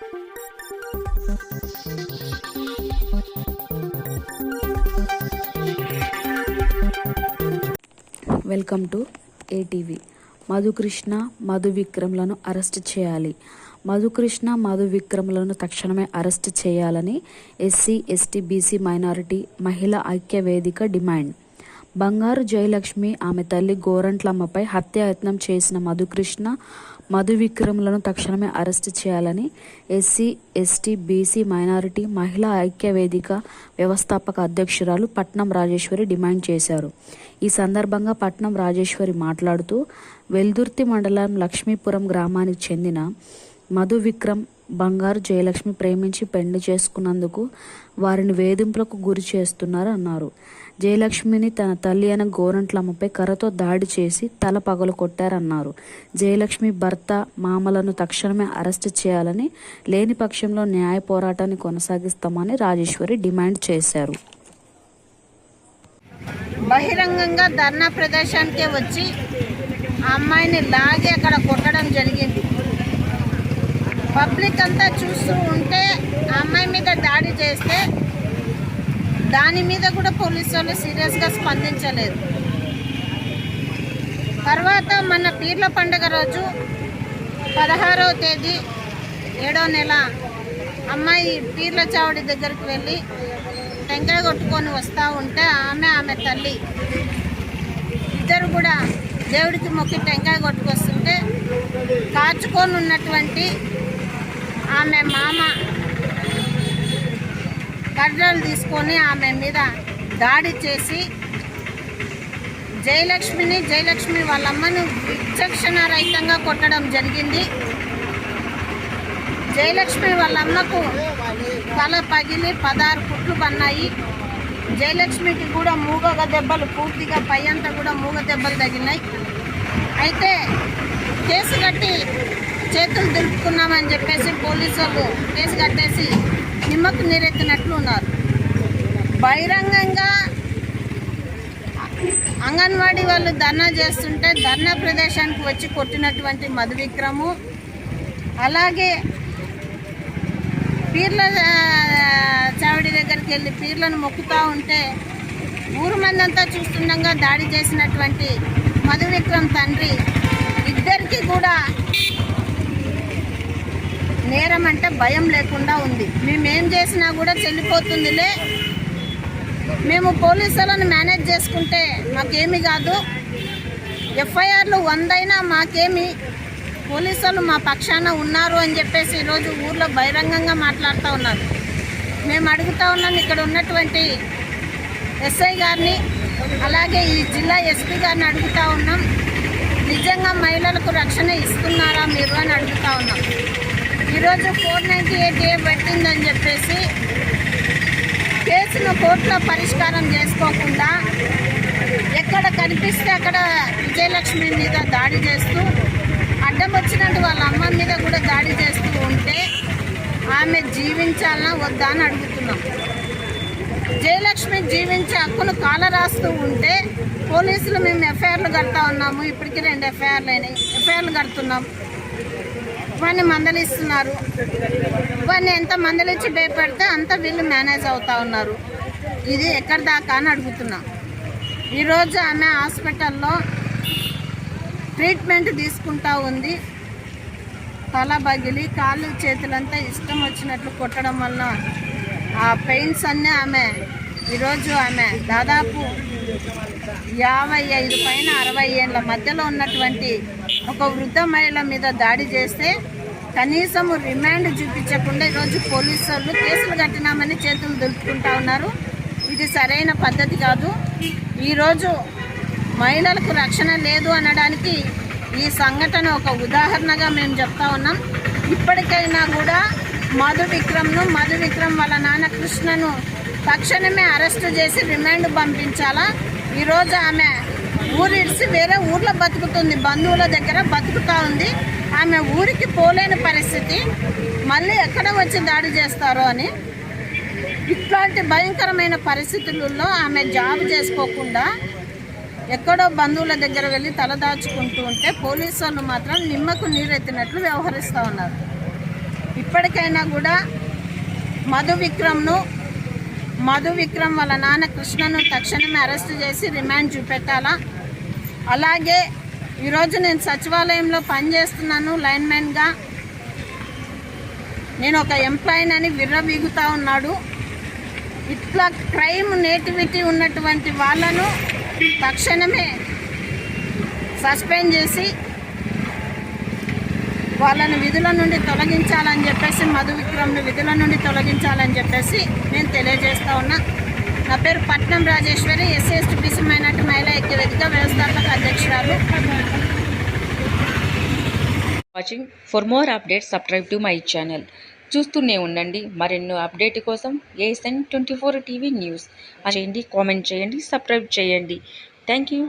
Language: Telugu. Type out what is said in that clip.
Welcome to ATV. Madhukrishna Madhu విక్రమ్లను arrest చేయాలి. మధుకృష్ణ మధు విక్రమ్లను తక్షణమే అరెస్ట్ చేయాలని ఎస్సీ ఎస్టీ బీసీ మైనారిటీ మహిళా ఐక్య వేదిక డిమాండ్. బంగారు జయలక్ష్మి ఆమె తల్లి గోరంట్లమ్మపై హత్యాయత్నం చేసిన మధుకృష్ణ మధు విక్రమ్లను తక్షణమే అరెస్ట్ చేయాలని ఎస్సీ ఎస్టీ బీసీ మైనారిటీ మహిళా ఐక్య వేదిక వ్యవస్థాపక అధ్యక్షురాలు పట్నం రాజేశ్వరి డిమాండ్ చేశారు. ఈ సందర్భంగా పట్నం రాజేశ్వరి మాట్లాడుతూ వెల్దుర్తి మండలం లక్ష్మీపురం గ్రామానికి చెందిన మధు విక్రమ్ బంగారు జయలక్ష్మి ప్రేమించి పెళ్ళి చేసుకున్నందుకు వారిని వేధింపులకు గురి చేస్తున్నారు అన్నారు. జయలక్ష్మిని తన తల్లి అయిన గోరంట్లమ్మపై కర్రతో దాడి చేసి తల పగలు కొట్టారన్నారు. జయలక్ష్మి భర్త మామలను తక్షణమే అరెస్ట్ చేయాలని లేని పక్షంలో న్యాయ పోరాటాన్ని కొనసాగిస్తామని రాజేశ్వరి డిమాండ్ చేశారు. బహిరంగంగా ధర్నా ప్రదేశానికి వచ్చి అమ్మాయిని లాగి అక్కడ కొట్టడం జరిగింది. పబ్లిక్ అంతా చూస్తూ ఉంటే అమ్మాయి మీద దాడి చేస్తే దాని మీద కూడా పోలీసు వాళ్ళు సీరియస్గా స్పందించలేదు. తర్వాత మన పీర్ల పండుగ రోజు పదహారవ తేదీ ఏడో నెల అమ్మాయి పీర్ల చావడి దగ్గరికి వెళ్ళి టెంకాయ కొట్టుకొని వస్తూ ఉంటే ఆమె ఆమె తల్లి ఇద్దరు కూడా దేవుడికి మొక్కి టెంకాయ కొట్టుకొస్తుంటే కాచుకొని ఉన్నటువంటి ఆమె మామ కర్రలు తీసుకొని ఆమె మీద దాడి చేసి జయలక్ష్మిని జయలక్ష్మి వాళ్ళ అమ్మను విచక్షణ రహితంగా కొట్టడం జరిగింది. జయలక్ష్మి వాళ్ళ అమ్మకు తల పగిలి పదహారు కుట్లు పన్నాయి. జయలక్ష్మికి కూడా మూగ దెబ్బలు పూర్తిగా పై అంతా కూడా మూగ దెబ్బలు తగిలినాయి. అయితే కేసు కట్టి చేతులు దులుపుకున్నామని చెప్పేసి పోలీసు వాళ్ళు కేసు కట్టేసి నిమ్మకు నీరెత్తినట్లు ఉన్నారు. బహిరంగంగా అంగన్వాడీ వాళ్ళు ధర్నా చేస్తుంటే ధర్నా ప్రదేశానికి వచ్చి కొట్టినటువంటి మధు విక్రము అలాగే పీర్ల చావిడి దగ్గరికి వెళ్ళి పీర్లను మొక్కుతూ ఉంటే ఊరు మందంతా చూస్తుండగా దాడి చేసినటువంటి మధు విక్రమ్ తండ్రి ఇద్దరికి కూడా నేరం అంటే భయం లేకుండా ఉంది. మేమేం చేసినా కూడా చెల్లిపోతుందిలే. మేము పోలీసులను మేనేజ్ చేసుకుంటే మాకేమి కాదు. ఎఫ్ఐఆర్లు వందైనా మాకేమి. పోలీసులు మా పక్షాన ఉన్నారు అని చెప్పేసి ఈరోజు ఊర్లో బహిరంగంగా మాట్లాడుతూ ఉన్నారు. మేము అడుగుతా ఉన్నాం ఇక్కడ ఉన్నటువంటి ఎస్ఐ గారిని అలాగే ఈ జిల్లా ఎస్పీ గారిని అడుగుతా ఉన్నాం. నిజంగా మహిళలకు రక్షణ ఇస్తున్నారా మీరు అని అడుగుతా ఉన్నాం. ఈరోజు ఫోర్ నైంటీ ఎయిట్ ఏ పెట్టిందని చెప్పేసి కేసును కోర్టులో పరిష్కారం చేసుకోకుండా ఎక్కడ కనిపిస్తే అక్కడ విజయలక్ష్మి మీద దాడి చేస్తూ అడ్డం వచ్చినట్టు వాళ్ళ అమ్మ మీద కూడా దాడి చేస్తూ ఉంటే ఆమె జీవించాలన్నా వద్దా అని అడుగుతున్నాం. జయలక్ష్మి జీవించే హక్కును కాల రాస్తూ ఉంటే పోలీసులు మేము ఎఫ్ఐఆర్లు కడతా ఉన్నాము ఇప్పటికీ రెండు ఎఫ్ఐఆర్లు అయినాయి ఎఫ్ఐఆర్లు కడుతున్నాం. వాడిని మందలిస్తున్నారు. వాడిని ఎంత మందలిచ్చి భయపెడితే అంత వీళ్ళు మేనేజ్ అవుతా ఉన్నారు. ఇది ఎక్కడి దాకా అని అడుగుతున్నా. ఈరోజు ఆమె హాస్పిటల్లో ట్రీట్మెంట్ తీసుకుంటా ఉంది. తల బగిలి కాళ్ళు చేతులంతా ఇష్టం వచ్చినట్లు కొట్టడం వల్ల ఆ పెయిన్స్ అన్నీ ఆమె ఈరోజు ఆమె దాదాపు యాభై ఐదు పైన అరవై ఏళ్ళ మధ్యలో ఉన్నటువంటి ఒక వృద్ధ మహిళ మీద దాడి చేస్తే కనీసం రిమాండ్ చూపించకుండా ఈరోజు పోలీసు వాళ్ళు కేసులు కట్టినామని చేతులు దులుపుకుంటా ఉన్నారు. ఇది సరైన పద్ధతి కాదు. ఈరోజు మహిళలకు రక్షణ లేదు అనడానికి ఈ సంఘటన ఒక ఉదాహరణగా మేము చెప్తా ఉన్నాం. ఇప్పటికైనా కూడా మధు విక్రమ్ను మధు విక్రమ్ వాళ్ళ నాన్న కృష్ణను తక్షణమే అరెస్టు చేసి రిమాండ్ పంపించాలా? ఈరోజు ఆమె ఊరిడిసి వేరే ఊర్లో బతుకుతుంది బంధువుల దగ్గర బతుకుతా ఉంది. ఆమె ఊరికి పోలేని పరిస్థితి మళ్ళీ ఎక్కడ వచ్చి దాడి చేస్తారో అని ఇట్లాంటి భయంకరమైన పరిస్థితులలో ఆమె జాబ్ చేసుకోకుండా ఎక్కడో బంధువుల దగ్గర వెళ్ళి తలదాచుకుంటూ ఉంటే పోలీసు వాళ్ళు మాత్రం నిమ్మకు నీరెత్తినట్లు వ్యవహరిస్తూ ఉన్నారు. ఇప్పటికైనా కూడా మధు విక్రమ్ను మధు విక్రమ్ వాళ్ళ నాన్న కృష్ణను తక్షణమే అరెస్ట్ చేసి రిమాండ్ చూపెట్టాలా? అలాగే ఈరోజు నేను సచివాలయంలో పనిచేస్తున్నాను లైన్మెన్గా నేను ఒక ఎంప్లాయీని అని విర్రవీగుతా ఉన్నాడు. ఇట్లా క్రైమ్ నేటివిటీ ఉన్నటువంటి వాళ్ళను తక్షణమే సస్పెండ్ చేసి వాళ్ళని విధుల నుండి తొలగించాలని చెప్పేసి మధు విక్రమ్ను విధుల నుండి తొలగించాలని చెప్పేసి నేను తెలియజేస్తా ఉన్నా. నా పేరు Patnam Rajeshwari SC ST BC minority మహిళా ఐక్య వేదిక వ్యవస్థాపక అధ్యక్షురాలు. Watching for more updates subscribe to my channel చూస్తూనే ఉండండి. మరెన్నో అప్డేట్ కోసం ASN twenty four TV news చేయండి కామెంట్ చేయండి సబ్స్క్రైబ్ చేయండి. Thank you